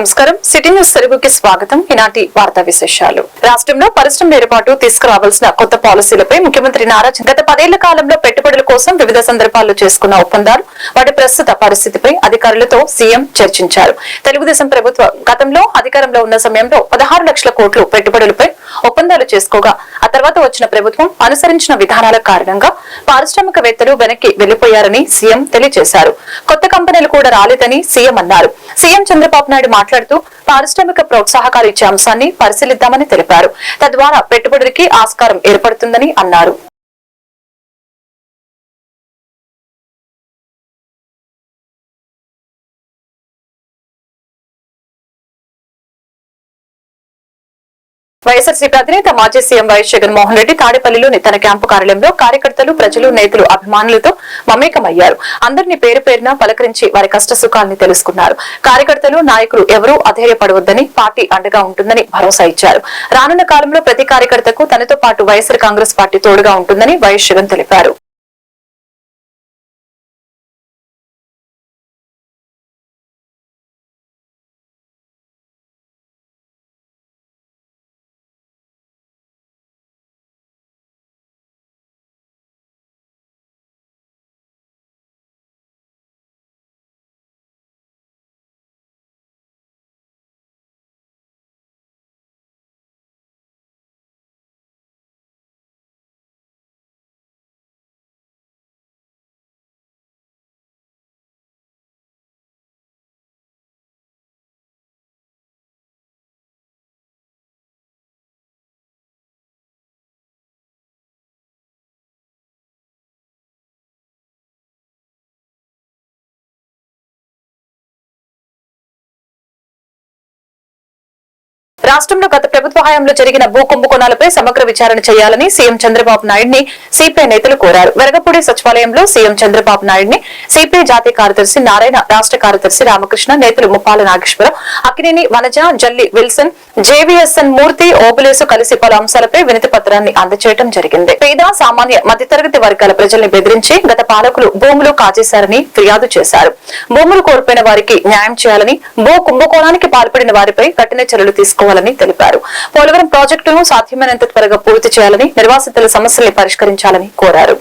నమస్కారం. City news తెలుగుకి స్వాగతం. ఈనాటి వార్తా విశేషాలు. రాష్ట్రంలో పరిశ్రమల ఏర్పాటు తీసుకురావాల్సిన కొత్త పాలసీలపై ముఖ్యమంత్రి నారా గత పదేళ్ళ కాలంలో పెట్టుబడుల కోసం వివిధ సందర్భాల్లో చేసుకున్న ఒప్పందాలు వాటి ప్రస్తుత పరిస్థితిపై అధికారులతో సీఎం చర్చించారు. తెలుగుదేశం ప్రభుత్వం గతంలో అధికారంలో ఉన్న సమయంలో పదహారు లక్షల కోట్లు పెట్టుబడులపై ఒప్పందాలు చేసుకోగా ఆ తర్వాత వచ్చిన ప్రభుత్వం అనుసరించిన విధానాల కారణంగా పారిశ్రామికవేత్తలు వెనక్కి వెళ్ళిపోయారని సీఎం తెలియజేశారు. కొత్త కంపెనీలు కూడా రాలేదని సీఎం అన్నారు. సీఎం చంద్రబాబు నాయుడు మాట్లాడుతూ పారిశ్రామిక ప్రోత్సాహకాలు ఇచ్చే అంశాన్ని పరిశీలిద్దామని తెలిపారు. తద్వారా పెట్టుబడులకి ఆస్కారం ఏర్పడుతుందని అన్నారు. వైఎస్ఆర్సీపీ అధినేత మాజీ సీఎం వైఎస్ జగన్మోహన్ రెడ్డి తాడేపల్లిలోని తన క్యాంపు కార్యాలయంలో కార్యకర్తలు ప్రజలు నేతలు అభిమానులతో మమేకమయ్యారు. అందరినీ పేరు పేరున పలకరించి వారి కష్ట సుఖాన్ని తెలుసుకున్నారు. కార్యకర్తలు నాయకులు ఎవరూ అధైర్యపడవద్దని పార్టీ అండగా ఉంటుందని భరోసా ఇచ్చారు. రానున్న కాలంలో ప్రతి కార్యకర్తకు తనతో పాటు వైఎస్ఆర్ కాంగ్రెస్ పార్టీ తోడుగా ఉంటుందని వైఎస్ జగన్ తెలిపారు. రాష్ట్రంలో గత ప్రభుత్వ హయాంలో జరిగిన భూ కుంభకోణాలపై సమగ్ర విచారణ చేయాలని సీఎం చంద్రబాబు నాయుడిని సిపిఐ నేతలు కోరారు. వెరగపూడి సచివాలయంలో సీఎం చంద్రబాబు నాయుడిని సిపిఐ జాతీయ కార్యదర్శి నారాయణ రాష్ట్ర కార్యదర్శి రామకృష్ణ నేతలు ముప్పాల నాగేశ్వర అక్కినేని వనజ జల్లి విల్సన్ జేవీఎస్ఎన్ మూర్తి ఓబులేసు కలిసి పలు అంశాలపై వినతి పత్రాన్ని అందజేయడం జరిగింది. పేద సామాన్య మధ్యతరగతి వర్గాల ప్రజల్ని బెదిరించి గత పాలకులు భూములు కాజేశారని ఫిర్యాదు చేశారు. భూములు కోల్పోయిన వారికి న్యాయం చేయాలని భూ కుంభకోణానికి పాల్పడిన వారిపై కఠిన చర్యలు తీసుకోవాలని తెలిపారు. పోలవరం ప్రాజెక్టును సాధ్యమైనంత త్వరగా పూర్తి చేయాలని నిర్వాసితుల సమస్యల్ని పరిష్కరించాలని కోరారు.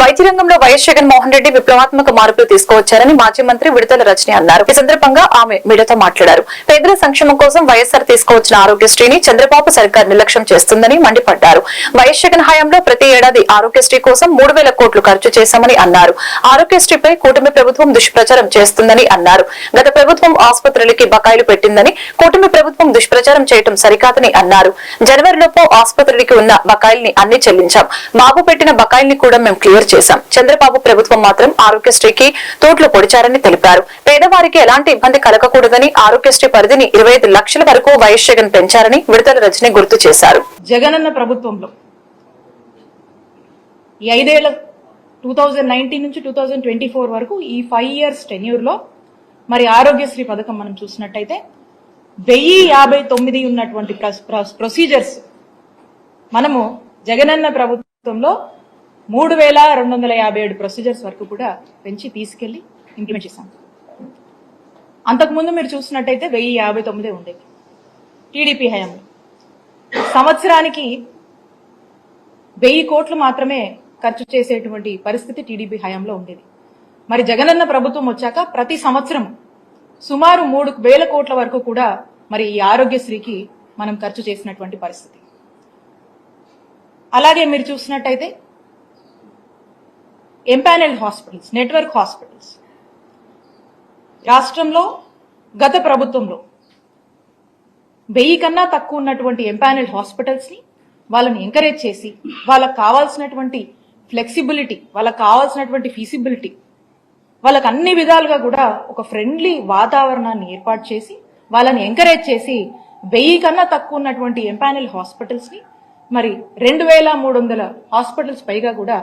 వైద్య రంగంలో వైఎస్ జగన్మోహన్ రెడ్డి విప్లవాత్మక మార్పులు తీసుకువచ్చారని మాజీ మంత్రి విడుదల రజని అన్నారు. ఈ సందర్భంగా ఆమె మీడియాతో మాట్లాడారు. పేదల సంక్షేమం కోసం వైఎస్ఆర్ తీసుకువచ్చిన ఆరోగ్యశ్రీని చంద్రబాబు సర్కార్ నిర్లక్ష్యం చేస్తుందని మండిపడ్డారు. వైఎస్ జగన్ హయాంలో ప్రతి ఏడాది ఆరోగ్యశ్రీ కోసం మూడు వేల కోట్లు ఖర్చు చేశామని అన్నారు. ఆరోగ్యశ్రీపై కూటమి ప్రభుత్వం దుష్ప్రచారం చేస్తుందని అన్నారు. గత ప్రభుత్వం ఆసుపత్రులకి బకాయిలు పెట్టిందని కూటమి ప్రభుత్వం దుష్ప్రచారం చేయటం సరికాదని అన్నారు. జనవరిలోపు ఆసుపత్రులకి ఉన్న బకాయిల్ని అన్ని చెల్లించాం. బాబు పెట్టిన బకాయిల్ని కూడా మేము క్లియర్ చేశాం. చంద్రబాబు ప్రభుత్వం మాత్రం ఆరోగ్యశ్రీకి తోట్లు పొడిచారని తెలిపారు. పేదవారికి ఎలాంటి ఇబ్బంది కలగకూడదని ఆరోగ్యశ్రీ పరిధిని ఇరవై లక్షల వరకు వైఎస్ జగన్ పెంచారని విడుదల రజని గుర్తు చేశారు. జగనన్న ప్రభుత్వంలో ఈ ఐదేళ్ళ టూ థౌజండ్ నైన్టీన్ నుంచి టూ థౌజండ్ ట్వంటీ ఫోర్ వరకు ఈ ఫైవ్ ఇయర్స్ టెన్యూర్లో మరి ఆరోగ్యశ్రీ పథకం మనం చూసినట్టయితే వెయ్యి యాభై తొమ్మిది ఉన్నటువంటి ప్రొసీజర్స్ మనము జగనన్న ప్రభుత్వంలో మూడు వేల రెండు వందల యాభై ఏడు ప్రొసీజర్స్ వరకు కూడా పెంచి తీసుకెళ్ళి ఇంప్లిమెంట్ చేశాం. అంతకుముందు మీరు చూసినట్టయితే వెయ్యి యాభై తొమ్మిదే ఉండేది. టీడీపీ హయాంలో సంవత్సరానికి వెయ్యి కోట్లు మాత్రమే ఖర్చు చేసేటువంటి పరిస్థితి టీడీపీ హయాంలో ఉండేది. మరి జగనన్న ప్రభుత్వం వచ్చాక ప్రతి సంవత్సరం సుమారు మూడు వేల కోట్ల వరకు కూడా మరి ఈ ఆరోగ్యశ్రీకి మనం ఖర్చు చేసినటువంటి పరిస్థితి. అలాగే మీరు చూసినట్టయితే ఎంపానెల్ హాస్పిటల్స్ నెట్వర్క్ హాస్పిటల్స్ రాష్ట్రంలో గత ప్రభుత్వంలో వెయ్యి కన్నా తక్కువ ఉన్నటువంటి ఎంపానెల్ హాస్పిటల్స్ని వాళ్ళని ఎంకరేజ్ చేసి వాళ్ళకి కావాల్సినటువంటి ఫ్లెక్సిబిలిటీ వాళ్ళకి కావాల్సినటువంటి ఫీసిబిలిటీ వాళ్ళకు అన్ని విధాలుగా కూడా ఒక ఫ్రెండ్లీ వాతావరణాన్ని ఏర్పాటు చేసి వాళ్ళని ఎంకరేజ్ చేసి వెయ్యి కన్నా తక్కువ ఉన్నటువంటి ఎంపానెల్ హాస్పిటల్స్ని మరి రెండు వేల మూడు వందల హాస్పిటల్స్ పైగా కూడా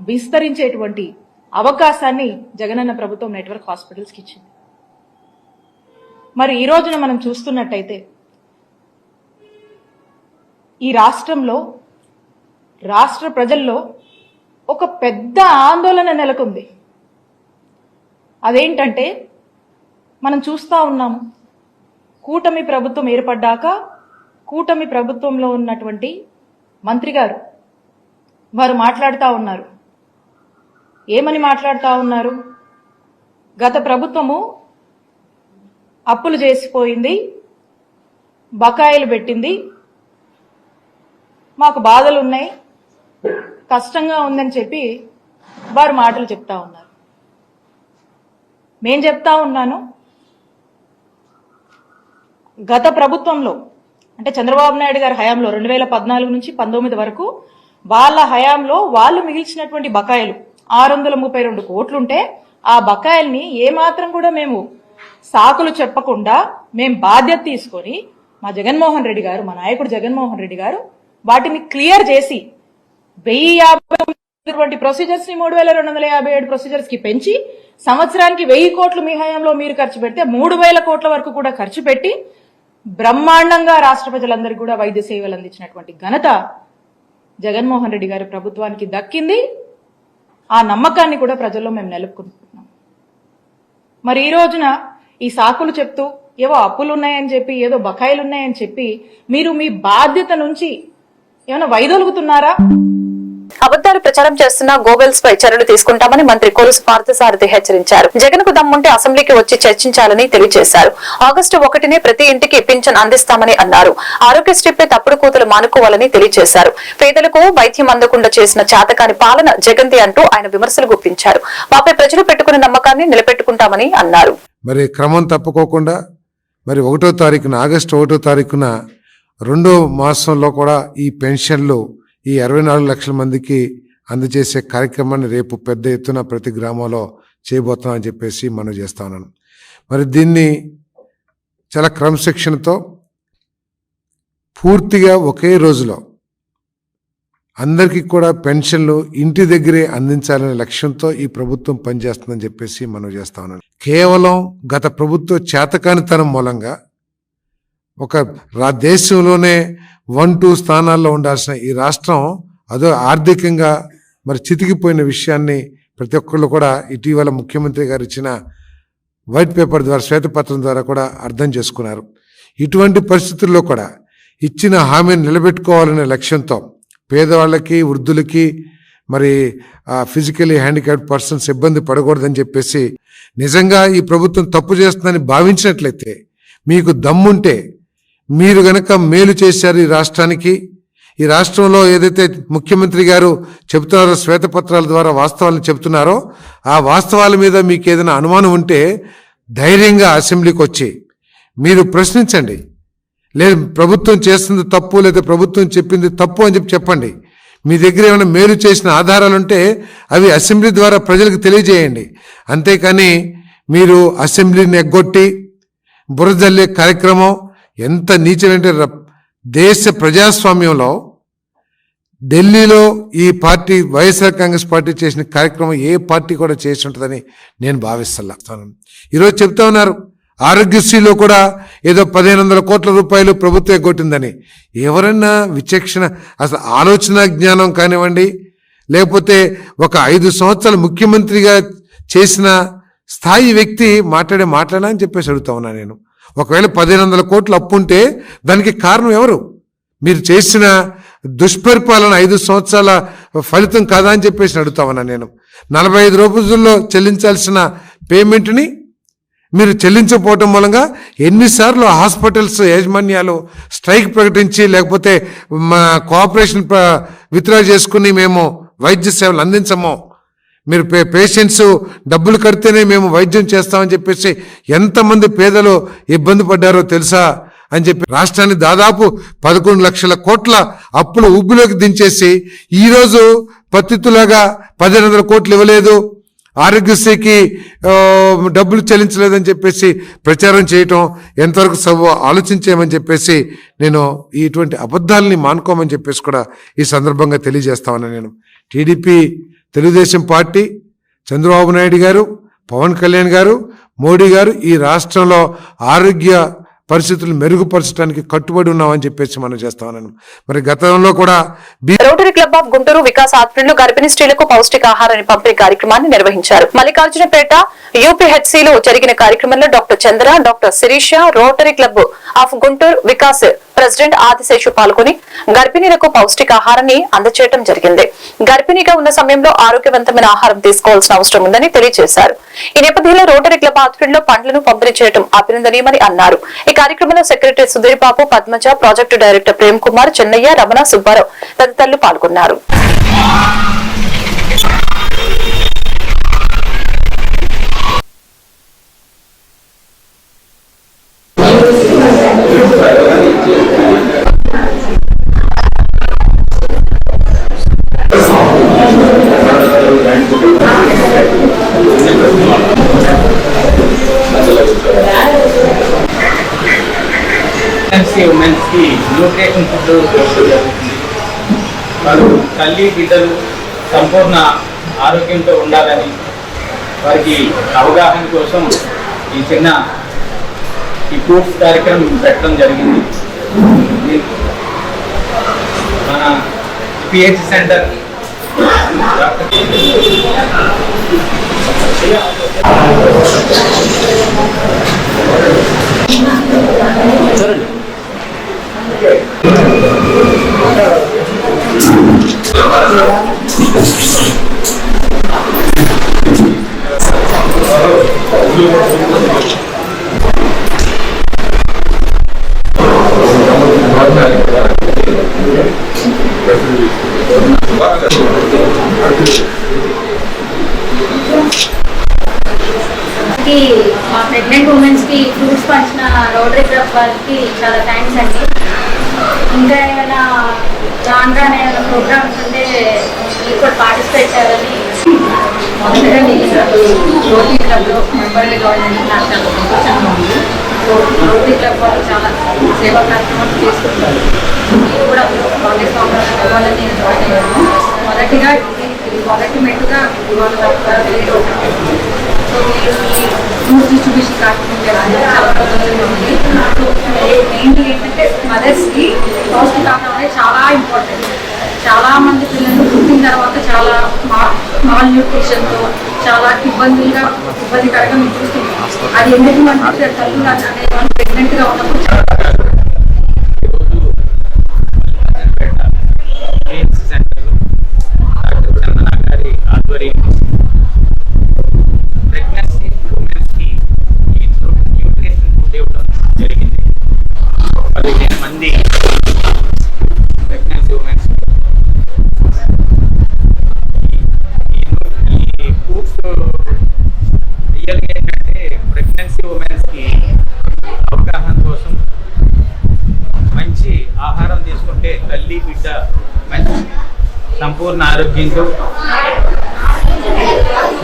విస్తరించేటువంటి అవకాశాన్ని జగనన్న ప్రభుత్వం నెట్వర్క్ హాస్పిటల్స్కి ఇచ్చింది. మరి ఈ రోజున మనం చూస్తున్నట్టయితే ఈ రాష్ట్రంలో రాష్ట్ర ప్రజల్లో ఒక పెద్ద ఆందోళన నెలకొంది. అదేంటంటే మనం చూస్తా ఉన్నాము కూటమి ప్రభుత్వం ఏర్పడ్డాక కూటమి ప్రభుత్వంలో ఉన్నటువంటి మంత్రి గారు వారు మాట్లాడుతూ ఉన్నారు. ఏమని మాట్లాడుతూ ఉన్నారు? గత ప్రభుత్వము అప్పులు చేసిపోయింది బకాయిలు పెట్టింది మాకు బాధలు ఉన్నాయి కష్టంగా ఉందని చెప్పి వారు మాటలు చెప్తా ఉన్నారు. మేం చెప్తా ఉన్నాను గత ప్రభుత్వంలో అంటే చంద్రబాబు నాయుడు గారి హయాంలో రెండు వేల పద్నాలుగు నుంచి పంతొమ్మిది వరకు వాళ్ళ హయాంలో వాళ్ళు మిగిల్చినటువంటి బకాయిలు ఆరు వందల ముప్పై రెండు కోట్లుంటే ఆ బకాయిల్ని ఏమాత్రం కూడా మేము సాకులు చెప్పకుండా మేము బాధ్యత తీసుకొని మా జగన్మోహన్ రెడ్డి గారు మా నాయకుడు జగన్మోహన్ రెడ్డి గారు వాటిని క్లియర్ చేసి వెయ్యి యాభై ప్రొసీజర్స్ని మూడు వేల రెండు వందల యాభై ఏడు ప్రొసీజర్స్కి పెంచి సంవత్సరానికి వెయ్యి కోట్లు మీ హయాంలో మీరు ఖర్చు పెడితే మూడు వేల కోట్ల వరకు కూడా ఖర్చు పెట్టి బ్రహ్మాండంగా రాష్ట్ర ప్రజలందరికీ కూడా వైద్య సేవలు అందించినటువంటి ఘనత జగన్మోహన్ రెడ్డి గారి ప్రభుత్వానికి దక్కింది. ఆ నమ్మకాన్ని కూడా ప్రజల్లో మేము నెలుపుకుంటున్నాం మరి ఈ రోజున ఈ సాకులు చెప్తూ ఏవో అప్పులు ఉన్నాయని చెప్పి ఏదో బకాయిలు ఉన్నాయని చెప్పి మీరు మీ బాధ్యత నుంచి ఏమైనా వైదొలుగుతున్నారా? అబద్దాలు ప్రచారం చేస్తున్న గోబెల్స్ పై చర్యలు తీసుకుంటామని మంత్రి కొలుసు పార్థసారథి హెచ్చరించారు. జగన్కు దమ్ముంటే అసెంబ్లీకి వచ్చి చర్చించాలని తెలియజేశారు. ఆగస్టు ఒకటినే ప్రతి ఇంటికి పింఛన్ అందిస్తామని అన్నారు. ఆరోగ్యశ్రీపై తప్పుడు కూతులు మానుకోవాలని తెలియజేశారు. పేదలకు వైద్యం అందకుండా చేసిన చేతకాని పాలన జగన్ది అంటూ ఆయన విమర్శలు గుప్పించారు. మాపై ప్రజలు పెట్టుకున్న నమ్మకాన్ని నిలబెట్టుకుంటామని అన్నారు. మరి క్రమం తప్పుకోకుండా మరి ఒకటో తారీఖున ఆగస్టు ఒకటో తారీఖున రెండో మాసంలో కూడా ఈ పెన్షన్లు ఈ అరవై నాలుగు లక్షల మందికి అందజేసే కార్యక్రమాన్ని రేపు పెద్ద ఎత్తున ప్రతి గ్రామంలో చేయబోతున్నామని చెప్పేసి మనం చేస్తా ఉన్నాను మరి దీన్ని చాలా క్రమశిక్షణతో పూర్తిగా ఒకే రోజులో అందరికీ కూడా పెన్షన్లు ఇంటి దగ్గరే అందించాలనే లక్ష్యంతో ఈ ప్రభుత్వం పనిచేస్తుందని చెప్పేసి మనం చేస్తా ఉన్నాను కేవలం గత ప్రభుత్వ చేతకానితనం మూలంగా ఒక రా దేశంలోనే వన్ టూ స్థానాల్లో ఉండాల్సిన ఈ రాష్ట్రం అదో ఆర్థికంగా మరి చితికిపోయిన విషయాన్ని ప్రతి ఒక్కళ్ళు కూడా ఇటీవల ముఖ్యమంత్రి గారు ఇచ్చిన వైట్ పేపర్ ద్వారా శ్వేతపత్రం ద్వారా కూడా అర్థం చేసుకున్నారు. ఇటువంటి పరిస్థితుల్లో కూడా ఇచ్చిన హామీని నిలబెట్టుకోవాలనే లక్ష్యంతో పేదవాళ్ళకి వృద్ధులకి మరి ఫిజికలీ హ్యాండిక్యాప్డ్ పర్సన్స్ ఇబ్బంది పడకూడదని చెప్పేసి నిజంగా ఈ ప్రభుత్వం తప్పు చేస్తుందని భావించినట్లయితే మీకు దమ్ముంటే మీరు గనక మేలు చేశారు ఈ రాష్ట్రానికి ఈ రాష్ట్రంలో ఏదైతే ముఖ్యమంత్రి గారు చెబుతున్నారో శ్వేతపత్రాల ద్వారా వాస్తవాలను చెబుతున్నారో ఆ వాస్తవాల మీద మీకు ఏదైనా అనుమానం ఉంటే ధైర్యంగా అసెంబ్లీకి వచ్చి మీరు ప్రశ్నించండి. లేదు ప్రభుత్వం చేస్తుంది తప్పు లేదా ప్రభుత్వం చెప్పింది తప్పు అని చెప్పి చెప్పండి. మీ దగ్గర ఏమైనా మేలు చేసిన ఆధారాలు ఉంటే అవి అసెంబ్లీ ద్వారా ప్రజలకు తెలియజేయండి. అంతేకాని మీరు అసెంబ్లీని ఎగ్గొట్టి బురదల్లే కార్యక్రమం ఎంత నీచమంటే ర- దేశ ప్రజాస్వామ్యంలో ఢిల్లీలో ఈ పార్టీ వైఎస్ఆర్ కాంగ్రెస్ పార్టీ చేసిన కార్యక్రమం ఏ పార్టీ కూడా చేసి ఉంటుందని నేను భావిస్తున్నాను ఈరోజు చెప్తా ఉన్నారు ఆరోగ్యశ్రీలో కూడా ఏదో పదిహేను వందల కోట్ల రూపాయలు ప్రభుత్వం ఎగ్గొట్టిందని. ఎవరన్నా విచక్షణ అసలు ఆలోచన జ్ఞానం కానివ్వండి లేకపోతే ఒక ఐదు సంవత్సరాలు ముఖ్యమంత్రిగా చేసిన స్థాయి వ్యక్తి మాట్లాడే మాట్లాడా అని చెప్పేసి అడుగుతా ఉన్నా నేను. ఒకవేళ పదిహేను వందల కోట్లు అప్పు ఉంటే దానికి కారణం ఎవరు? మీరు చేసిన దుష్పరిపాలన ఐదు సంవత్సరాల ఫలితం కాదా అని చెప్పేసి అడుగుతామన్నా నేను. నలభై ఐదు రోజుల్లో చెల్లించాల్సిన పేమెంట్ని మీరు చెల్లించకపోవటం మూలంగా ఎన్నిసార్లు హాస్పిటల్స్ యాజమాన్యాలు స్ట్రైక్ ప్రకటించి లేకపోతే మా కోఆపరేషన్ విత్డ్రా చేసుకుని మేము వైద్య సేవలు అందించము. మీరు పే పేషెంట్స్ డబ్బులు కడితేనే మేము వైద్యం చేస్తామని చెప్పేసి ఎంతమంది పేదలు ఇబ్బంది పడ్డారో తెలుసా అని చెప్పి రాష్ట్రాన్ని దాదాపు పదకొండు లక్షల కోట్ల అప్పులు ఉబ్బులోకి దించేసి ఈరోజు పత్తితులాగా పదిహేను వందల కోట్లు ఇవ్వలేదు. ఆరోగ్యశ్రీకి డబ్బులు చెల్లించలేదని చెప్పేసి ప్రచారం చేయటం ఎంతవరకు సభ ఆలోచించేయమని చెప్పేసి నేను ఇటువంటి అబద్ధాలని మానుకోమని చెప్పేసి కూడా ఈ సందర్భంగా తెలియజేస్తామని నేను. టీడీపీ తెలుగుదేశం పార్టీ చంద్రబాబు నాయుడు గారు పవన్ కళ్యాణ్ గారు మోడీ గారు ఈ రాష్ట్రంలో ఆరోగ్య పరిస్థితులు మెరుగుపరచడానికి కట్టుబడి ఉన్నామని చెప్పేసి మనం చేస్తా ఉన్నాను మరి గతంలో కూడా be rotary club of Guntur Vikas ఆధ్వర్యంలో గర్భిణీ స్త్రీలకు పౌష్టికాహారాన్ని పంపిణీ కార్యక్రమాన్ని నిర్వహించారు. మల్లికార్జునపేట యూపీహెచ్సిలో జరిగిన కార్యక్రమంలో doctor Chandra doctor Sirisha rotary club of Guntur Vikas president Adiseshu పాల్గొని గర్భిణీలకు పౌష్టికాహారాన్ని అందచేయడం జరిగింది. గర్భిణీగా ఉన్న సమయంలో ఆరోగ్యవంతమైన ఆహారం తీసుకోవాల్సిన అవసరం ఉందని తెలియజేశారు. ఈ నేపథ్యంలో రోటరీ క్లబ్ ఆధ్వర్యంలో పండ్లను పంపిణీ చేయడం అభినందనీయమని అన్నారు. ఈ కార్యక్రమంలో secretary Sudheer Babu Padmaja project director Prem Kumar Chennaiah Ramana Subbarao తదితరులు పాల్గొన్నారు. సంపూర్ణ ఆరోగ్యంతో ఉండాలని వారికి అవగాహన కోసం ఈ చిన్న ఈ ప్రూఫ్ కార్యక్రమం పెట్టడం జరిగింది. మన పిహెచ్ సెంటర్ డాక్టర్ కూడా పార్టిసిపేట్ చేయాలని మొదటగా నేను రోటరీ క్లబ్లో మెంబర్గా జాయిన్ అయ్యి నాకు చాలా సంతోషంగా ఉంది రోటరీ క్లబ్ వాళ్ళు చాలా సేవా కార్యక్రమాలు చేసుకుంటారు నేను కూడా అందులో భాగస్వామ్యం అవ్వాలని నేను జాయిన్ అయ్యాను. మొదటిగా ఇది మొదటి మెట్టుగా ఇవాళ సో మీరు ఈ ఫ్రూట్ డిస్ట్రిబ్యూషన్ కార్యక్రమం చేస్తున్నారు చాలా సంతోషంగా ఉంది. మెయిన్లీ ఏంటంటే మదర్స్కి పౌష్టికాహారం అనేది చాలా ఇంపార్టెంట్ చాలా మంది పిల్లలు పుట్టిన తర్వాత చాలా మాల్ న్యూట్రిషన్తో చాలా ఇబ్బందిగా ఇబ్బందికరంగా మేము చూస్తున్నాం. అది ఎందుకు మన తల్లి ప్రెగ్నెంట్గా ఉన్నప్పుడు నా ఆరోగ్యంతో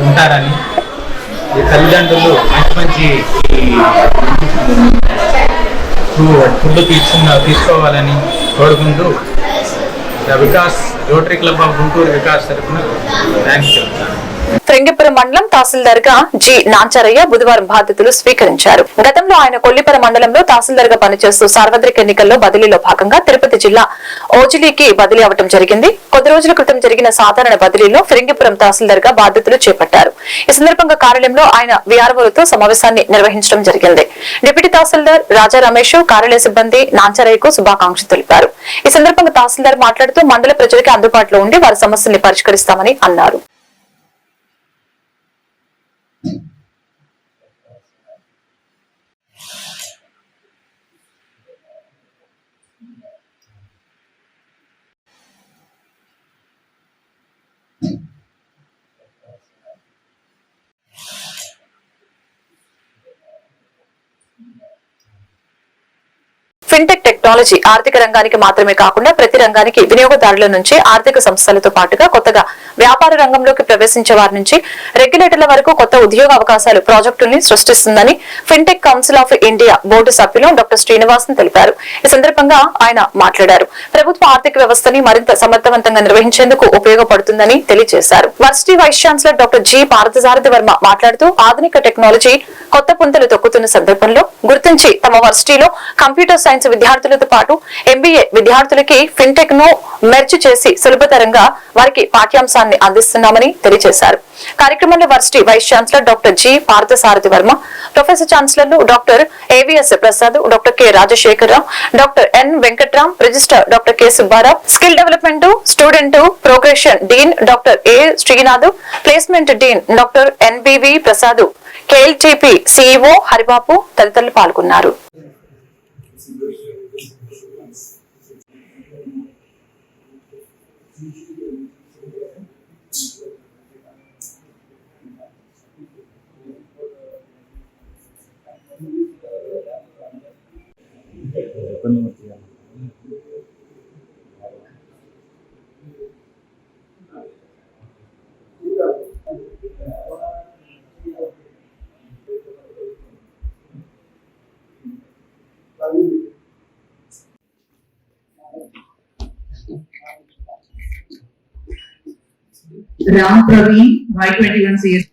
ఉంటారని ఈ తల్లిదండ్రులు మంచి మంచి ఫుడ్ తీసుకున్న తీసుకోవాలని కోరుకుంటూ Vikas rotary club of Guntur Vikas తరఫున థ్యాంక్స్ చెప్తాను. ఫ్రెంగిపురం మండలం తహసీల్దార్గా జి నాంచారయ్య బుధవారం బాధ్యతలు స్వీకరించారు. గతంలో ఆయన కొల్లిపర మండలంలో తహసీల్దార్గా పనిచేస్తూ సార్వత్రిక ఎన్నికల్లో బదిలీలో భాగంగా తిరుపతి జిల్లా ఓజిలీకి బదిలీ అవడం జరిగింది. కొద్ది రోజుల క్రితం జరిగిన సాధారణ బదిలీలో ఫిరంగిపురం తహసీల్దార్గా బాధ్యతలు చేపట్టారు. ఈ సందర్భంగా కార్యాలయంలో ఆయన విఆర్ఓలతో సమావేశాన్ని నిర్వహించడం జరిగింది. డిప్యూటీ తహసీల్దార్ రాజా రమేష్ కార్యాలయ సిబ్బంది నాంచారయ్యకు శుభాకాంక్షలు తెలిపారు. ఈ సందర్భంగా తహసీల్దార్ మాట్లాడుతూ మండల ప్రజలకి అందుబాటులో ఉండి వారి సమస్యల్ని పరిష్కరిస్తామని అన్నారు. Thank you. ఫిన్టెక్ టెక్నాలజీ ఆర్థిక రంగానికి మాత్రమే కాకుండా ప్రతి రంగానికి వినియోగదారుల నుంచి ఆర్థిక సంస్థలతో పాటుగా కొత్తగా వ్యాపార రంగంలోకి ప్రవేశించే వారి నుంచి రెగ్యులేటర్ల వరకు కొత్త ఉద్యోగ అవకాశాలు ప్రాజెక్టుల్ని సృష్టిస్తుందని fintech council of India board సభ్యులు డాక్టర్ శ్రీనివాసన్ తెలిపారు. ఈ సందర్భంగా ఆయన మాట్లాడారు. ప్రభుత్వ ఆర్థిక వ్యవస్థని మరింత సమర్థవంతంగా నిర్వహించేందుకు ఉపయోగపడుతుందని తెలియజేశారు. Varsity vice chancellor doctor G. Parthasarathi Varma మాట్లాడుతూ ఆధునిక టెక్నాలజీ కొత్త పుంతలు తొక్కుతున్న సందర్భంలో గుర్తించి తమ వర్సిటీలో కంప్యూటర్ సైన్స్ విద్యార్థులతో పాటు ఎంబీఏ విద్యార్థులకి ఫిన్టెక్ను మెర్చి చేసి సులభతరంగా వారికి పాఠ్యాంశాన్ని అందిస్తున్నామని తెలియజేశారు. కార్యక్రమంలో varsity vice chancellor doctor G Parthasarathi Varma professor ఛాన్సలర్లు doctor AVS Prasad doctor K Rajasekhararao doctor N Venkatram registrar doctor K Subbarao skill development student progression dean doctor A Srinath placement dean doctor NBV Prasad KLTP CEO Haribabu తదితరులు పాల్గొన్నారు. Ram Praveen Y twenty one C S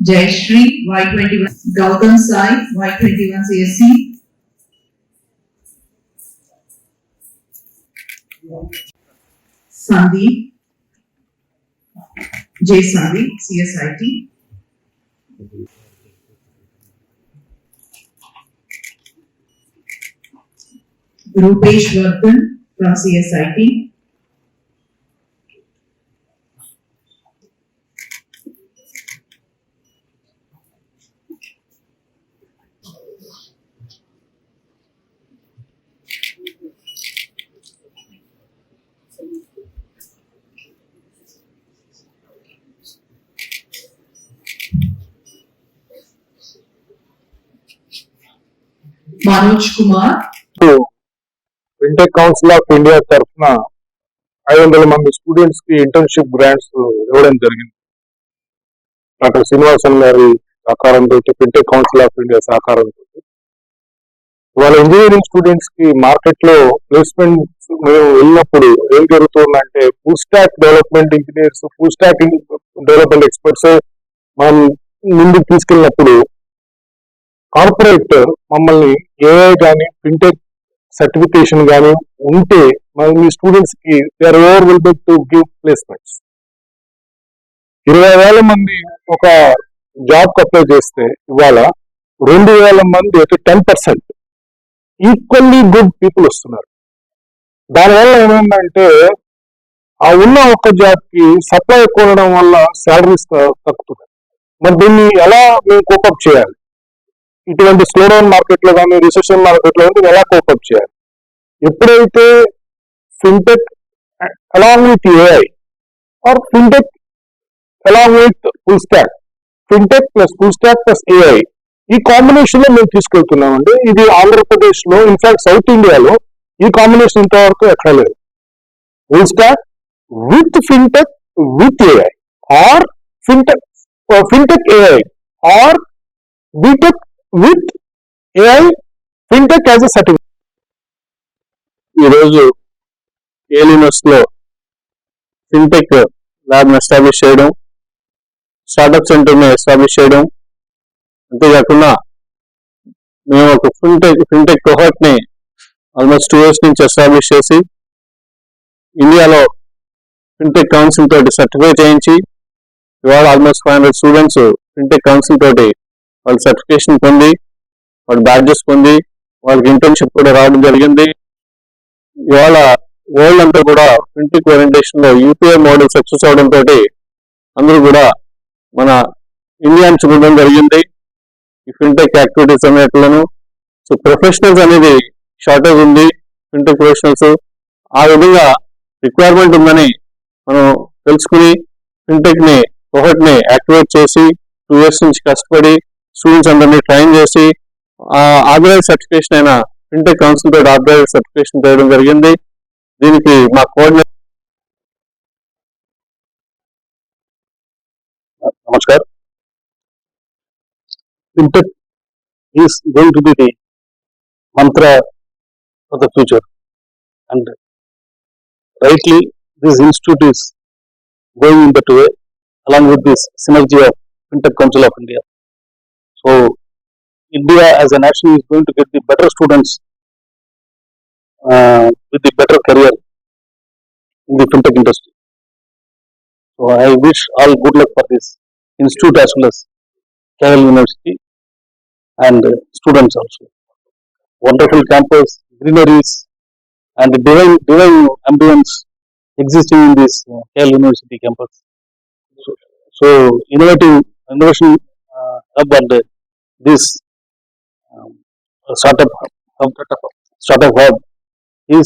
Jayashree Y twenty one Gautam Sai Y twenty one C S C Sandeep, Jay Sandeep C S I T Rupesh Vardhan. Manoj Kumar fintech council of India తరఫున ఐదు వందల మంది స్టూడెంట్స్కి internship grants ఇవ్వడం జరిగింది. Doctor Srinivasan గారి సహకారంతో fintech council of India సహకారంతో. వాళ్ళ ఇంజనీరింగ్ స్టూడెంట్స్కి మార్కెట్లో ప్లేస్మెంట్స్ మేము వెళ్ళినప్పుడు ఏం జరుగుతుందంటే full stack development engineers full stack development experts మనం ముందుకు తీసుకెళ్ళినప్పుడు కార్పొరేట్ మమ్మల్ని ఏఐ కానీ ఫిన్టెక్ సర్టిఫికేషన్ కానీ ఉంటే మరి మీ స్టూడెంట్స్కి they are overwhelmed to give placements ఇరవై వేల మంది ఒక జాబ్ అప్లై చేస్తే ఇవాళ రెండు వేల మంది అయితే ten percent equally good people వస్తున్నారు. దానివల్ల ఏమైందంటే ఆ ఉన్న ఒక్క జాబ్కి సప్లై కూడడం వల్ల శాలరీస్ తగ్గుతున్నాయి. మరి దీన్ని ఎలా మేము కోపప్ చేయాలి? ఇటువంటి స్లో డౌన్ మార్కెట్లో కానీ రిసెషన్ మార్కెట్లో కానీ ఎలా కోపప్ చేయాలి ఎప్పుడైతే fintech along with AI or fintech along with full stack fintech plus full stack plus AI ఈ కాంబినేషన్లో మేము తీసుకెళ్తున్నామండి. ఇది ఆంధ్రప్రదేశ్లో ఇన్ఫాక్ట్ సౌత్ ఇండియాలో ఈ కాంబినేషన్ ఇంతవరకు ఎక్కడ లేదు. Full stack with fintech with AI or fintech fintech AI or BTech with AI fintech as a certificate ఈరోజు ఏలినస్లో ఫిన్టెక్ ల్యాబ్ను ఎస్టాబ్లిష్ చేయడం స్టార్టప్ సెంటర్ని ఎస్టాబ్లిష్ చేయడం. అంతేకాకుండా మేము ఒక ఫిన్టెక్ ఫిన్టెక్ని ఆల్మోస్ట్ టూ ఇయర్స్ నుంచి ఎస్టాబ్లిష్ చేసి ఇండియాలో ఫిన్టెక్ కౌన్సిల్ తోటి సర్టిఫై చేయించి ఇవాళ almost five hundred students fintech council తోటి వాళ్ళు సర్టిఫికేషన్ పొంది వాళ్ళు బ్యాడ్జెస్ పొంది వాళ్ళకి ఇంటర్న్షిప్ కూడా రావడం జరిగింది. ఇవాళ వరల్డ్ అంతా కూడా ఫిన్టెక్ ఓరియంటేషన్లో యూపీఐ మోడల్ సక్సెస్ అవడంతో తోటి అందరూ కూడా మన ఇండియాని చూడడం జరిగింది. ఈ ఫిన్టెక్ యాక్టివిటీస్ అనేట్లను. సో ప్రొఫెషనల్స్ అనేది షార్టేజ్ ఉంది ఫిన్టెక్ ప్రొఫెషనల్స్ ఆ విధంగా రిక్వైర్మెంట్ ఉందని మనం తెలుసుకుని ఫిన్టెక్ని ఒకటిని యాక్టివేట్ చేసి టూ ఇయర్స్ నుంచి కష్టపడి స్టూడెంట్స్ అందరినీ ట్రైన్ చేసి ఆర్గనైజ్ సర్టిఫికేషన్ అయిన ఫిన్టెక్ కౌన్సిల్ తోటి ఆర్గనైజ్ సర్టిఫికేషన్ చేయడం జరిగింది. దీనికి మా coordinator namaskar. Fintech is going to be the mantra for the future and rightly this institute is going in that way along with this synergy of fintech council of india. So india as a nation is going to get the better students uh, with the better career in the fintech industry so i wish all good luck for this institute as well as KL university and uh, students also wonderful campus greeneries and divine divine ambience existing in this uh, KL University campus. So, so innovative innovation uh, hub and uh, this um, sort of sort of verb. Uh,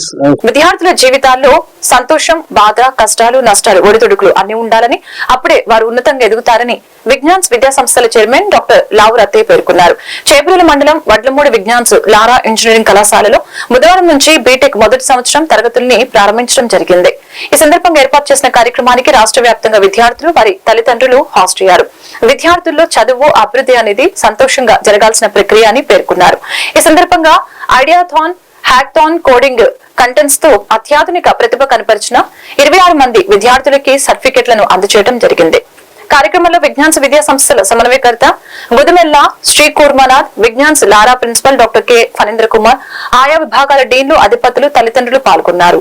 విద్యార్థుల జీవితాల్లో సంతోషం బాధ కష్టాలు నష్టాలు ఒడిదుడుకులు అన్ని ఉండాలని అప్పుడే వారు ఉన్నతంగా ఎదుగుతారని విజ్ఞాన్స్ విద్యా సంస్థల చైర్మన్ డాక్టర్ లావు రత్తే పేర్కొన్నారు. చేపల మండలం వడ్లమూడి విజ్ఞాన్స్ లారా ఇంజనీరింగ్ కళాశాలలో బుధవారం నుంచి బీటెక్ మొదటి సంవత్సరం తరగతుల్ని ప్రారంభించడం జరిగింది. ఈ సందర్భంగా ఏర్పాటు చేసిన కార్యక్రమానికి రాష్ట్ర వ్యాప్తంగా విద్యార్థులు వారి తల్లిదండ్రులు హాజరయ్యారు విద్యార్థుల్లో చదువు అభివృద్ధి అనేది సంతోషంగా జరగాల్సిన ప్రక్రియ అని పేర్కొన్నారు. ఈ సందర్భంగా ఐడియాథాన్ హ్యాక్థాన్ కోడింగ్ కంటెంట్స్తో అత్యాధునిక ప్రతిభ కనపరిచిన ఇరవై ఆరు మంది విద్యార్థులకి సర్టిఫికెట్లను అందజేయడం జరిగింది. కార్యక్రమంలో విజ్ఞాన్స్ విద్యా సంస్థల సమన్వయకర్త Gudimella Sri Kurmanath Vignan's Lara principal doctor K. Phanindra Kumar ఆయా విభాగాల డీన్లు అధిపతులు తల్లిదండ్రులు పాల్గొన్నారు.